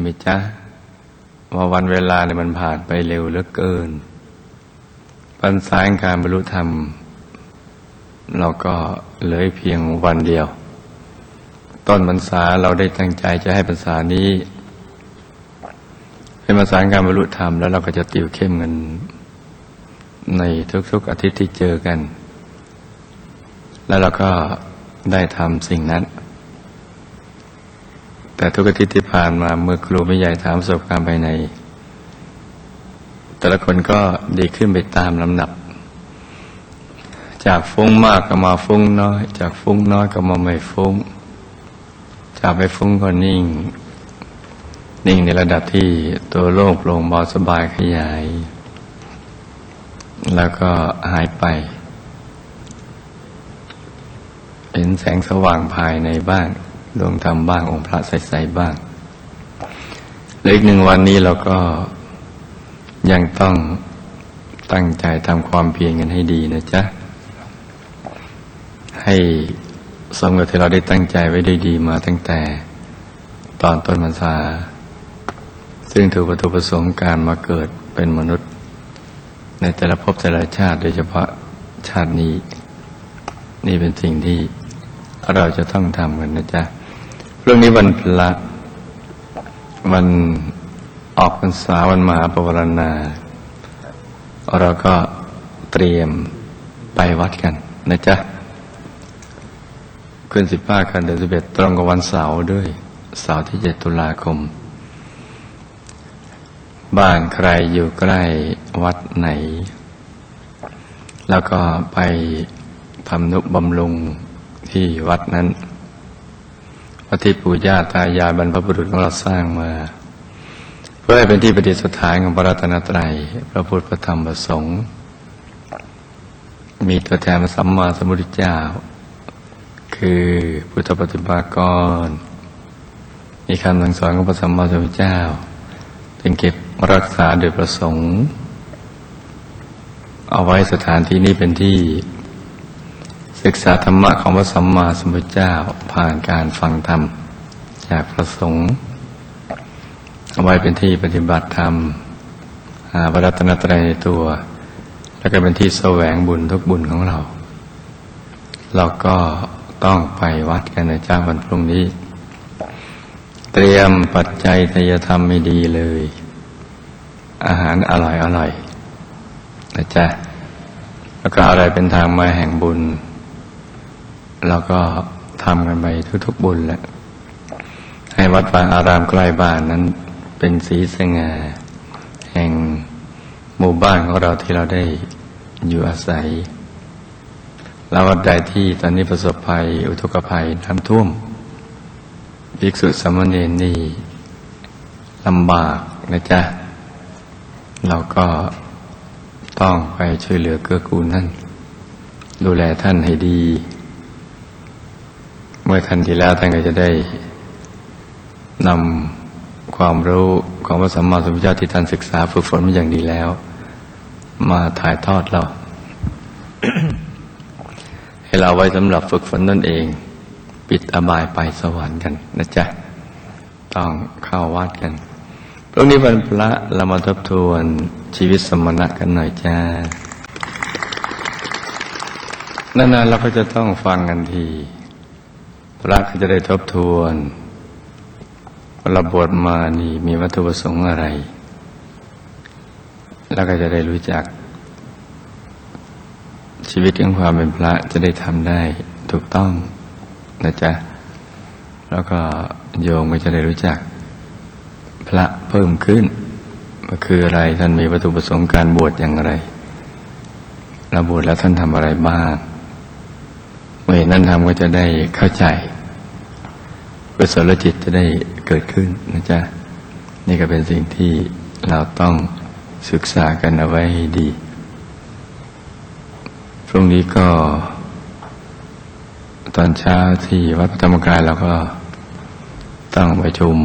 ไหมจ๊ะว่าวันเวลาเนี่ยมันผ่านไปเร็วเหลือเกินปัญสายการบรรลุธรรม เราก็เหลือเพียงวันเดียว ต้นพรรษาเราได้ตั้งใจจะให้พรรษานี้ เป็นภาษาการบรรลุธรรมแล้วเราก็จะติวเข้มกันในทุกๆอาทิตย์ที่เจอกัน แล้วเราก็ได้ทำสิ่งนั้น แต่ทุกอาทิตย์ที่ผ่านมาเมื่อครูไม่ใหญ่ถามประสบการณ์ภายใน แต่ละคนก็ดีขึ้นไปตามลำดับ จากฟุ้งมากก็มาฟุ้งน้อย จากฟุ้งน้อยก็มาไม่ฟุ้ง จากไม่ฟุ้งก็นิ่ง นิ่งในระดับที่ตัวโล่งโปร่งเบาสบายขยาย แล้วก็หายไป เห็นแสงสว่างภายในบ้าง ดวงธรรมบ้างองค์พระใสๆบ้างและอีกหนึ่งวันนี้เราก็ยังต้องตั้งใจทำความเพียรกันให้ดีนะจ๊ะ ให้สมกับที่เราได้ตั้งใจไว้ได้ดีมาตั้งแต่ตอนต้นพรรษา ซึ่งถือวัตถุประสงค์การมาเกิดเป็นมนุษย์ ในแต่ละภพแต่ละชาติโดยเฉพาะชาตินี้ นี่เป็นสิ่งที่เราจะต้องทำกันนะจ๊ะ เรื่องนี้วันพระวันออกพรรษาวันมหาปวารณา เราก็เตรียมไปวัดกันนะจ๊ะขึ้นสิบห้าคันเดือนสิบเอ็ดตรงกับวันเสาร์ด้วย เสาร์ที่เจ็ดตุลาคม บ้านใครอยู่ใกล้วัดไหน แล้วก็ไปทำนุบำรุงที่วัดนั้น วัดที่ปู่ย่าตายายบรรพบุรุษของเราสร้างมา เพื่อให้เป็นที่ประดิษฐานของพระรัตนตรัย พระพุทธพระธรรมพระสงฆ์มีตัวแทนพระสัมมาสัมพุทธเจ้า คือพุทธปฏิภากร มีคำสั่งสอนของพระสัมมาสัมพุทธเจ้าเป็นเก็บรักษาโดยประสงค์ เอาไว้สถานที่นี้เป็นที่ ศึกษาธรรมะของพระสัมมาสัมพุทธเจ้าผ่านการฟังธรรม จากพระสงฆ์เอาไว้เป็นที่ปฏิบัติธรรมหาพระรัตนตรัยในตัว แล้วก็เป็นที่แสวงบุญทุกบุญของเรา เราก็ต้องไปวัดกันในเจ้าวันพรุ่งนี้ เตรียมปัจจัยทยธรรมไม่ดีเลย อาหารอร่อยอร่อยนะจ๊ะแล้วก็อะไรเป็นทางมาแห่งบุญ เราก็ทำกันไปทุกๆบุญแหละให้วัดวางอารามใกล้บ้านนั้น เป็นสีสง่าแห่งหมู่บ้านของเราที่เราได้อยู่อาศัยเราวัดใดที่ตอนนี้ประสบภัย อุทกภัยน้ำท่วมภิกษุสามเณรนี่ลำบากนะจ๊ะ เราก็ต้องไปช่วยเหลือเกื้อกูลท่าน ดูแลท่านให้ดี เมื่อท่านที่แล้วท่านก็จะได้นำความรู้ของพระสัมมาสัมพุทธเจ้าที่ท่านศึกษาฝึกฝนมาอย่างดีแล้ว มาถ่ายทอดเรา ให้เราไว้สำหรับฝึกฝนนั่นเอง ปิดอบายไปสวรรค์กันนะจ๊ะ ต้องเข้าวัดกันพรุ่งนี้วันพระเรามาทบทวนชีวิตสมณะกันหน่อยจ้านานๆเราก็จะต้องฟังกันที พระก็จะได้ทบทวนเราบวชมานี่มีวัตถุประสงค์อะไร แล้วก็จะได้รู้จัก ชีวิตของความเป็นพระจะได้ทำได้ถูกต้องนะจ๊ะ แล้วก็โยมก็จะได้รู้จัก พระเพิ่มขึ้นว่าคืออะไรท่านมีวัตถุประสงค์การบวชอย่างไรเราบวชแล้วท่านทำอะไรบ้าง มื่อเห็นนั่นทำก็จะได้เข้าใจกุศลจิตจะได้เกิดขึ้นนะจ๊ะ นี่ก็เป็นสิ่งที่เราต้องศึกษากันเอาไว้ให้ดี พรุ่งนี้ก็ ตอนเช้าที่วัดพระธรรมกายเราก็ต้องประชุม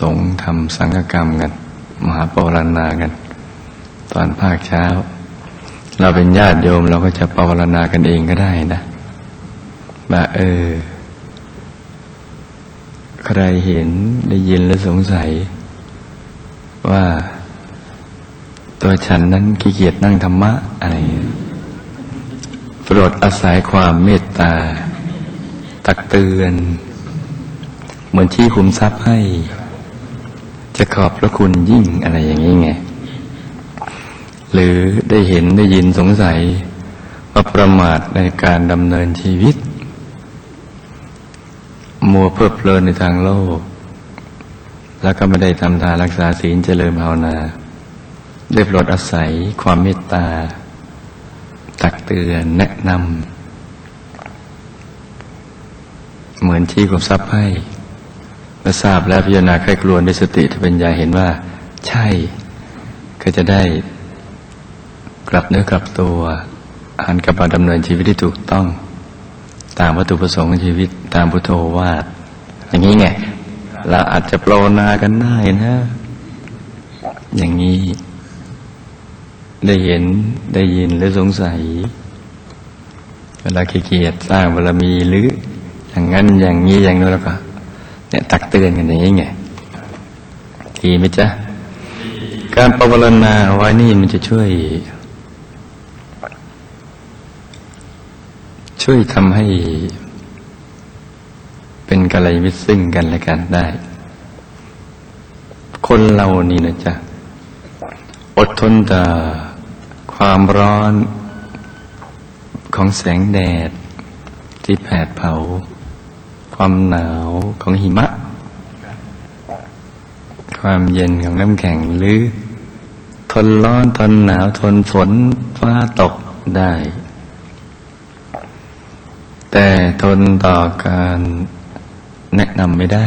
สงฆ์ทำสังฆกรรมกัน มหาปรณากัน ตอนภาคเช้า เราเป็นญาติโยมเราก็จะปรณากันเองก็ได้นะ ว่าเออ ใครเห็นได้ยินและสงสัย ว่าตัวฉันนั้นขี้เกียจนั่งธรรมะอะไรโปรดอาศัยความเมตตา ตักเตือน เหมือนที่คุมทรัพย์ให้ จะขอบพระคุณยิ่งอะไรอย่างนี้ไง หรือได้เห็นได้ยินสงสัยว่าประมาทในการดำเนินชีวิต มัวเพลิดเพลินในทางโลก แล้วก็ไม่ได้ทำทานรักษาศีลเจริญภาวนา ได้โปรดอาศัยความเมตตา ตักเตือนแนะนำเหมือนที่กบทรัพย์ให้เมื่อทราบแล้วพิจารณาใครครวญด้วยสติที่ปัญญาเห็นว่า ใช่ ก็จะได้กลับเนื้อกลับตัวหันกลับมาดำเนินชีวิตที่ถูกต้อง ตามวัตถุประสงค์ของชีวิตตามพุทโธวาทอย่างนี้ไงเราอาจจะปรนนากันได้นะ อย่างนี้ ได้เห็นได้ยินหรือสงสัย เวลาขี้เกียจสร้างบารมีหรือ อย่างนั้นอย่างนี้อย่างนู้นแล้วก็เนี่ยตักเตือนกันอย่างนี้ไงดีไหมจ๊ะการปรารณาไว้นี่มันจะช่วย ช่วยทำให้ เป็นกัลยาณมิตรซึ่งกันและกันได้ คนเรานี่นะจ๊ะ อดทนต่อความร้อนของแสงแดด ที่แผดเผา ความหนาวของหิมะ ความเย็นของน้ำแข็งหรือ ทนร้อนทนหนาวทนฝนฟ้าตกได้ แต่ทนต่อการแนะนำไม่ได้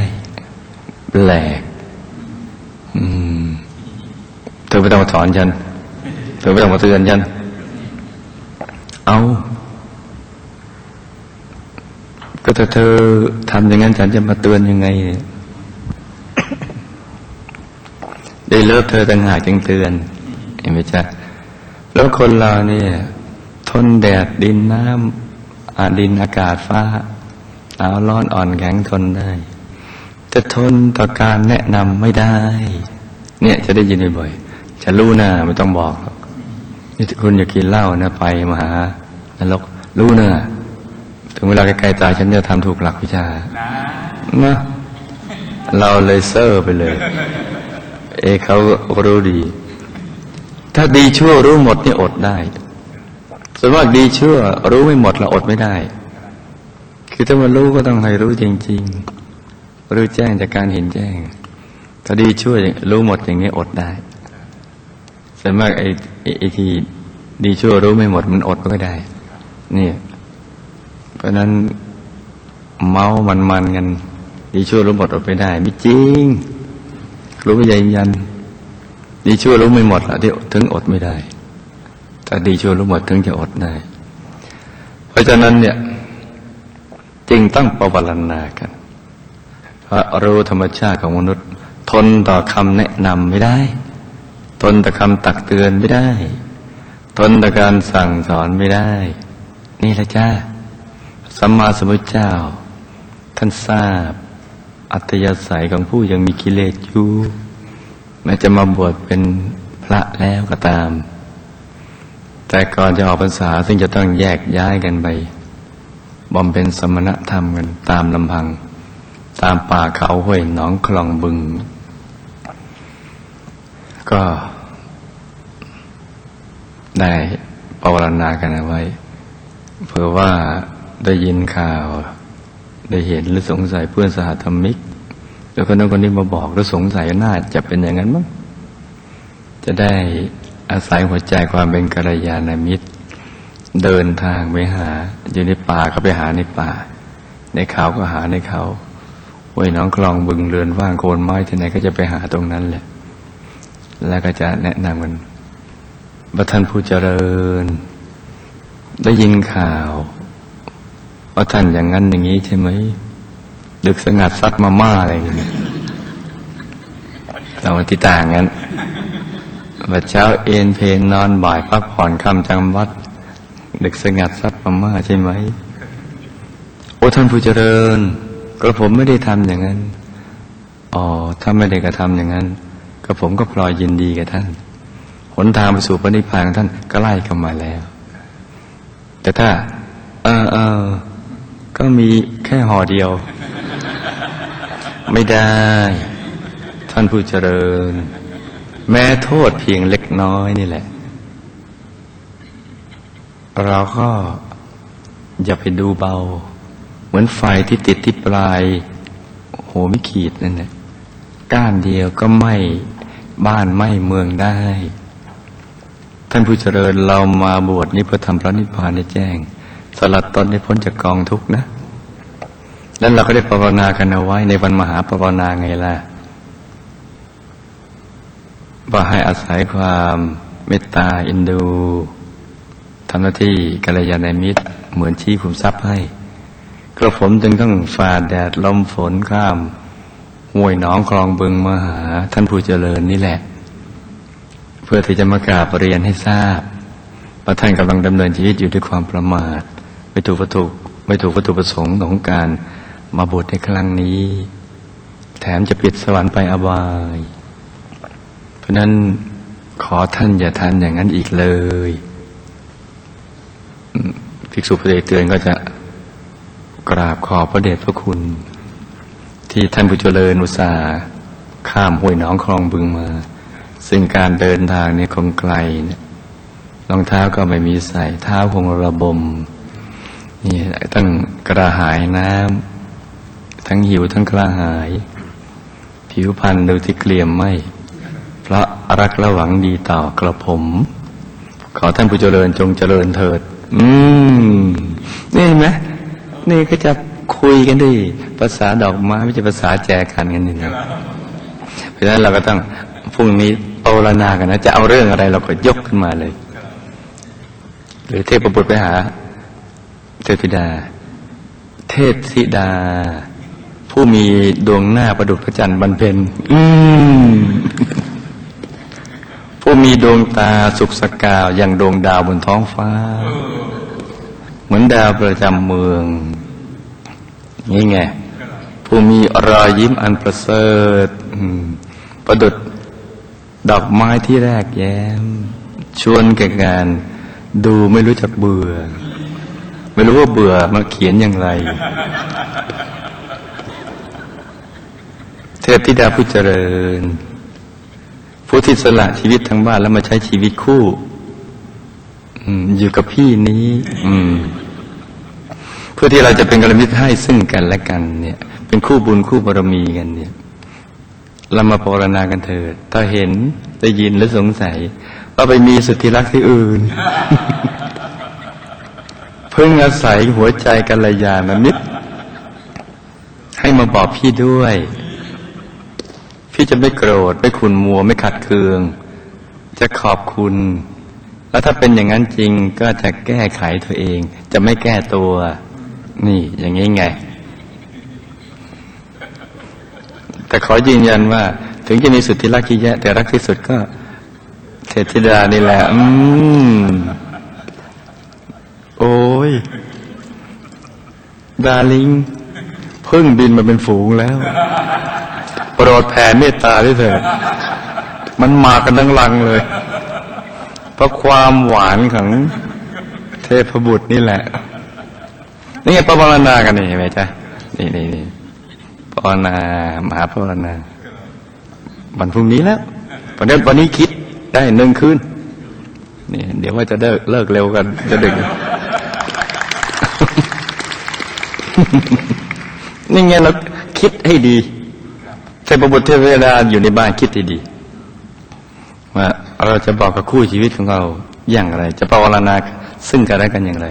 แปลกเธอไม่ต้องมาสอนฉัน เธอไม่ต้องมาเตือนฉัน เอา ก็ถ้าเธอทำอย่างนั้นฉันจะมาเตือนยังไง ได้เลิกเธอต่างหากจึงเตือน เห็นไหมจ๊ะ แล้วคนเราเนี่ย ทนแดดดินน้ำ ดินอากาศฟ้าหนาวร้อนอ่อนแข็งทนได้จะทนต่อการแนะนำไม่ได้ เนี่ยจะได้ยินบ่อยๆจะรู้นะไม่ต้องบอกหรอกนี่คุณอยากกินเหล้านะไปมหานรกรู้นะถึงเวลาใกล้ๆตายฉันจะทำถูกหลักวิชานะเราเลยเซอร์ไปเลย เอเขารู้ดี ถ้าดีชั่วรู้หมดนี่อดได้ ส่วนมากดีเชั่วรู้ไม่หมดเราอดไม่ได้ คือถ้ามันรู้ก็ต้องให้รู้จริง ๆ รู้แจ้งจากการเห็นแจ้ง ถ้าดีชั่วรู้หมดอย่างนี้อดได้ส่วนมากไอ้ไอ้ที่ดีชั่วรู้ไม่หมดมันอดไม่ได้ นี่ เพราะนั้นเมามันมันๆกัน ดีชั่วรู้หมดอดไม่ได้ไม่จริง รู้ไม่ยันยัน ดีชั่วรู้ไม่หมดละที่ถึงอดไม่ได้ ถ้าดีชั่วรู้หมดถึงจะอดได้ เพราะฉะนั้นเนี่ยจึงต้องประวรณากันเพราะรู้ธรรมชาติของมนุษย์ ทนต่อคำแนะนำไม่ได้ ทนต่อคำตักเตือนไม่ได้ ทนต่อการสั่งสอนไม่ได้ นี่แหละจ้าสัมมาสัมพุทธเจ้า ท่านทราบ อัตยาศัยของผู้ยังมีกิเลสอยู่แม้จะมาบวชเป็นพระแล้วก็ตาม แต่ก่อนจะออกพรรษาซึ่งจะต้องแยกย้ายกันไปบำเพ็ญสมณธรรมกันตามลำพัง ตามป่าเขาห้วยหนองคลองบึง ก็ได้ปรารณากันเอาไว้เผื่อว่าได้ยินข่าว ได้เห็นหรือสงสัยเพื่อนสหธรรมิกแล้วคนนั้นคนนี้มาบอกแล้วสงสัยน่าจะเป็นอย่างนั้นมั้งจะได้ อาศัยหัวใจความเป็นกัลยาณมิตร เดินทางไปหา อยู่ในป่าก็ไปหาในป่า ในเขาก็หาในเขาห้วยหน้องคลองบึงเรือนว่างโคนไม้ที่ไหนก็จะไปหาตรงนั้นแหละ แล้วก็จะแนะนำกันว่าท่านผู้เจริญ ได้ยินข่าวว่าท่านอย่างนั้นอย่างนี้ใช่ไหมดึกสงัดซัดมาม่าอะไรอย่างเงี้ยเราที่ต่างกัน วันเช้าเอนเพนนอนบ่ายพักผ่อนคำจำวัดดึกสงัดซัดมาม่าใช่ไหม โอ้ท่านผู้เจริญ ก็ผมไม่ได้ทำอย่างนั้น อ๋อ ถ้าไม่ได้กระทำอย่างนั้น ก็ผมก็พลอยยินดีกับท่าน หนทางไปสู่พระนิพพานของท่านก็ไล่เข้ามาแล้ว แต่ถ้า เออเออก็มีแค่ห่อเดียว ไม่ได้ ท่านผู้เจริญ แม้โทษเพียงเล็กน้อยนี่แหละ เราก็อย่าไปดูเบา เหมือนไฟที่ติดที่ปลายโหมิขีดนั่นแหละก้านเดียวก็ไหม้บ้านไหม้เมืองได้ ท่านผู้เจริญเรามาบวชนี้เพื่อทำพระนิพพานให้แจ้ง สลัดตนให้พ้นจากกองทุกข์นะ แล้วเราก็ได้ภาวนากันเอาไว้ในวันมหาภาวนาไงล่ะ ว่าให้อาศัยความเมตตาอินดูทำหน้าที่กัลยาณมิตรเหมือนชี้ขุมทรัพย์ให้ กระผมจึงต้องฝ่าแดดลมฝนข้ามห้วยหนองคลองบึงมาหาท่านผู้เจริญนี่แหละ เพื่อที่จะมากราบเรียนให้ทราบว่าท่านกำลังดำเนินชีวิตอยู่ด้วยความประมาทไม่ถูกวัตถุไม่ถูกวัตถุประสงค์ของการมาบวชในครั้งนี้ แถมจะปิดสวรรค์ไปอบาย ราะนั้นขอท่านอย่าทานอย่างนั้นอีกเลยภิกษุพระเดชเตือนก็จะกราบขอบพระเดชพระคุณ ที่ท่านผู้เจริญอุตสาห์ข้ามห้วยหนองคลองบึงมา ซึ่งการเดินทางเนี่ยคงไกลเนี่ยรองเท้าก็ไม่มีใส่เท้าคงระบมนี่ตั้งกระหายน้ำทั้งหิวทั้งกระหาย ผิวพรรณดูที่เกลี่ยมไมเพราะรักและหวังดีต่อกระผม ขอท่านผู้เจริญจงเจริญเถิด อืม นี่เห็นไหมนี่ก็จะคุยกันดิภาษาดอกไม้ไม่ใช่ภาษาแจกันกันนี่นะเพราะฉะนั้นเราก็ต้องพรุ่งนี้โอรณากันนะ จะเอาเรื่องอะไรเราก็ยกขึ้นมาเลย หรือเทพบุตรไปหา เทพธิดา เทพธิดา ผู้มีดวงหน้าประดุจพระจันทร์บรรเพ็ญอืม ผู้มีดวงตาสุกสกาวอย่างดวงดาวบนท้องฟ้า เหมือนดาวประจำเมือง นี่ไง ผู้มีรอยยิ้มอันประเสริฐประดุดดอกไม้ที่แรกแย้ม ชวนแก่งาน ดูไม่รู้จักเบื่อ ไม่รู้ว่าเบื่อมาเขียนอย่างไร เทพธิดาผู้เจริญ ผู้ที่สละชีวิตทั้งบ้านแล้วมาใช้ชีวิตคู่อยู่กับพี่นี้เพื่อที่เราจะเป็นกัลมิตรให้ซึ่งกันและกัน เนี่ย เป็นคู่บุญคู่บารมีกัน เนี่ยเรามาภาวนากันเถิดถ้าเห็นได้ยินหรือสงสัยว่าไปมีสุที่รักที่อื่น เพิ่งอาศัยหัวใจกัลยาณมิตร ให้มาบอกพี่ด้วย พี่จะไม่โกรธ ไม่ขุนมัว ไม่ขัดเคือง จะขอบคุณ แล้วถ้าเป็นอย่างนั้นจริงก็จะแก้ไขตัวเอง จะไม่แก้ตัว นี่อย่างนี้ไง แต่ขอยืนยันว่า ถึงจะมีสุดที่รักที่แย่แต่รักที่สุดก็เทธิดานี่แหละ อืม โอ้ย ดาลิง เพิ่งบินมาเป็นฝูงแล้ว โปรดแผ่เมตตาด้วยเถิดมันมากันทั้งลังเลย เพราะความหวานของเทพบุตรนี่แหละ นี่ไงปภาวนากันนี่ไหมจ๊ะนี่นี่นี่ภาวนามหาภาวนาวันพรุ่งนี้แล้ววันนี้วันนี้คิดได้หนึ่งคืนนี่เดี๋ยวว่าจะเลิกเลิกเร็วกัน จะดึกนี่ไงเราคิดให้ดี ทพบุตรเทพเวลาอยู่ในบ้านคิดดีๆว่าเราจะบอกกับคู่ชีวิตของเราอย่างไร จะภาวนาซึ่งกันและกันอย่างไร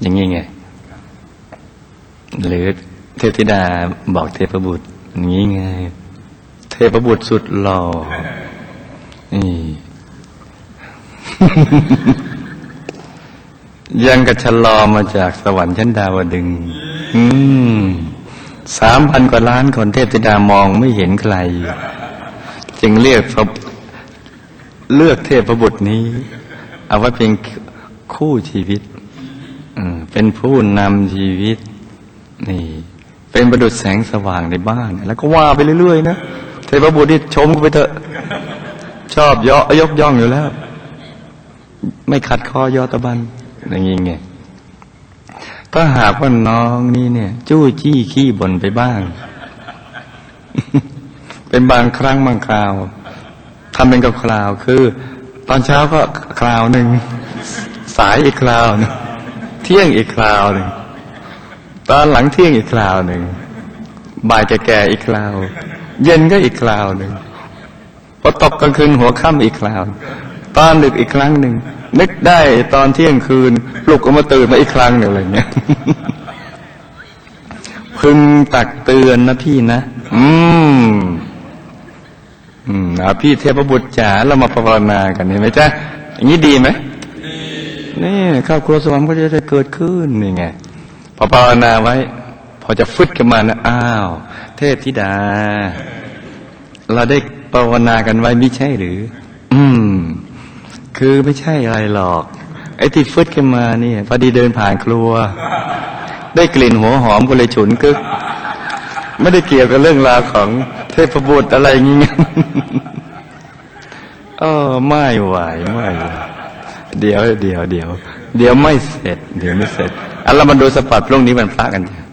อย่างนี้ไง หรือเทพธิดาบอกเทพบุตรอย่างนี้ไง เทพบุตรสุดหล่อนี่ยังกับชะลอมาจากสวรรค์ชั้นดาวดึง อืม สามพันกว่าล้านคนเทพธิดามองไม่เห็นใคร จึงเรียกเลือกเทพบุตรนี้ เอาไว้เป็นคู่ชีวิตเป็นผู้นำชีวิต นี่ เป็นประดุจแสงสว่างในบ้าน แล้วก็ว่าไปเรื่อยๆนะเทพบุตรนี่ชมกูไปเถอะ ชอบเยาะยกย่องอยู่แล้ว ไม่ขัดคอยอตะบันอย่างงี้ไง ถ้าหากว่าน้องนี่เนี่ย จู้จี้ขี้บ่นไปบ้าง เป็นบางครั้งบางคราวทำเป็นกับคราวคือ ตอนเช้าก็คราวหนึ่งสายอีกคราวหนึ่งเที่ยงอีกคราวหนึ่งตอนหลังเที่ยงอีกคราวหนึ่งบ่ายแก่ๆอีกคราว เย็นก็อีกคราวหนึ่งพอตกกลางคืนหัวค่ำอีกคราวตอนดึกอีกครั้งหนึ่ง นึกได้ตอนเที่ยงคืนปลุกออกมาตื่นมาอีกครั้งหนึ่งอะไรเงี้ยพึงตักเตือนนะพี่นะ อืม อืมเอาพี่เทพบุตรจ๋าเรามาภาวนากันเห็นไหมจ๊ะอย่างนี้ดีไหมนี่ครอบครัวสวรรค์ก็จะได้เกิดขึ้นนี่ไงพอภาวนาไว้ พอจะฟึดกันมานะอ้าว เทพธิดา เราได้ภาวนากันไว้ไม่ใช่หรือ อืม คือไม่ใช่อะไรหรอก ไอ้ที่ฟึดกันมาเนี่ยพอดีเดินผ่านครัว ได้กลิ่นหัวหอมก็เลยฉุนกึก ไม่ได้เกี่ยวกับเรื่องราวของเทพบุตรอะไรอย่างเงี้ยเออไม่ไหวไม่ไหวเดี๋ยวเดี๋ยวเดี๋ยวเดี๋ยวไม่เสร็จเดี๋ยวไม่เสร็จอะเรามาดูสปอร์ตพรุ่งนี้มันพระกันจ้ะ